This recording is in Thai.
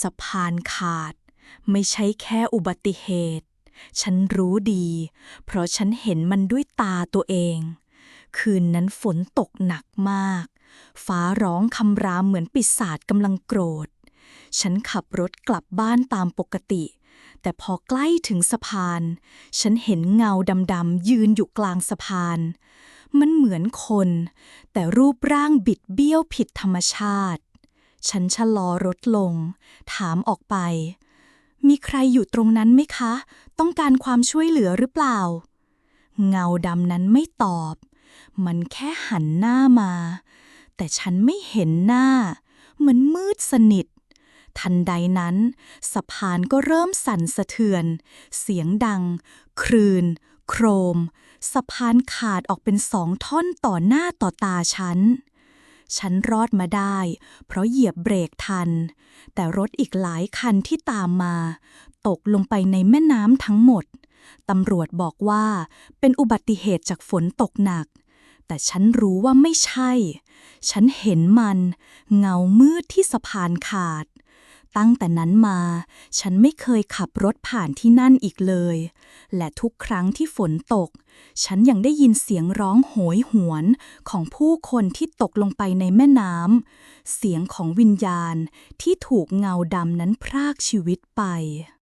สะพานขาด ไม่ใช่แค่อุบัติเหตุ ฉันรู้ดี เพราะฉันเห็นมันด้วยตาตัวเอง คืนนั้นฝนตกหนักมาก ฟ้าร้องคำรามเหมือนปีศาจกำลังโกรธ ฉันขับรถกลับบ้านตามปกติ แต่พอใกล้ถึงสะพาน ฉันเห็นเงาดำๆยืนอยู่กลางสะพาน มันเหมือนคน แต่รูปร่างบิดเบี้ยวผิดธรรมชาติ ฉันชะลอรถลง ถามออกไป มีใครอยู่ตรงนั้นไหมคะ ต้องการความช่วยเหลือหรือเปล่า เงาดำนั้นไม่ตอบ มันแค่หันหน้ามา แต่ฉันไม่เห็นหน้า มันมืดสนิท ทันใดนั้น สะพานก็เริ่มสั่นสะเทือน เสียงดัง ครืน โครม สะพานขาดออกเป็นสองท่อนต่อหน้าต่อตาฉัน ฉันรอดมาได้ เพราะเหยียบเบรกทัน แต่รถอีกหลายคันที่ตามมา ตกลงไปในแม่น้ำทั้งหมด ตำรวจบอกว่าเป็นอุบัติเหตุจากฝนตกหนัก แต่ฉันรู้ว่าไม่ใช่ ฉันเห็นมัน เงามืดที่สะพานขาด ตั้งแต่นั้นมา ฉันไม่เคยขับรถผ่านที่นั่นอีกเลย และทุกครั้งที่ฝนตก ฉันยังได้ยินเสียงร้องโหยหวนของผู้คนที่ตกลงไปในแม่น้ำ เสียงของวิญญาณที่ถูกเงาดำนั้นพรากชีวิตไป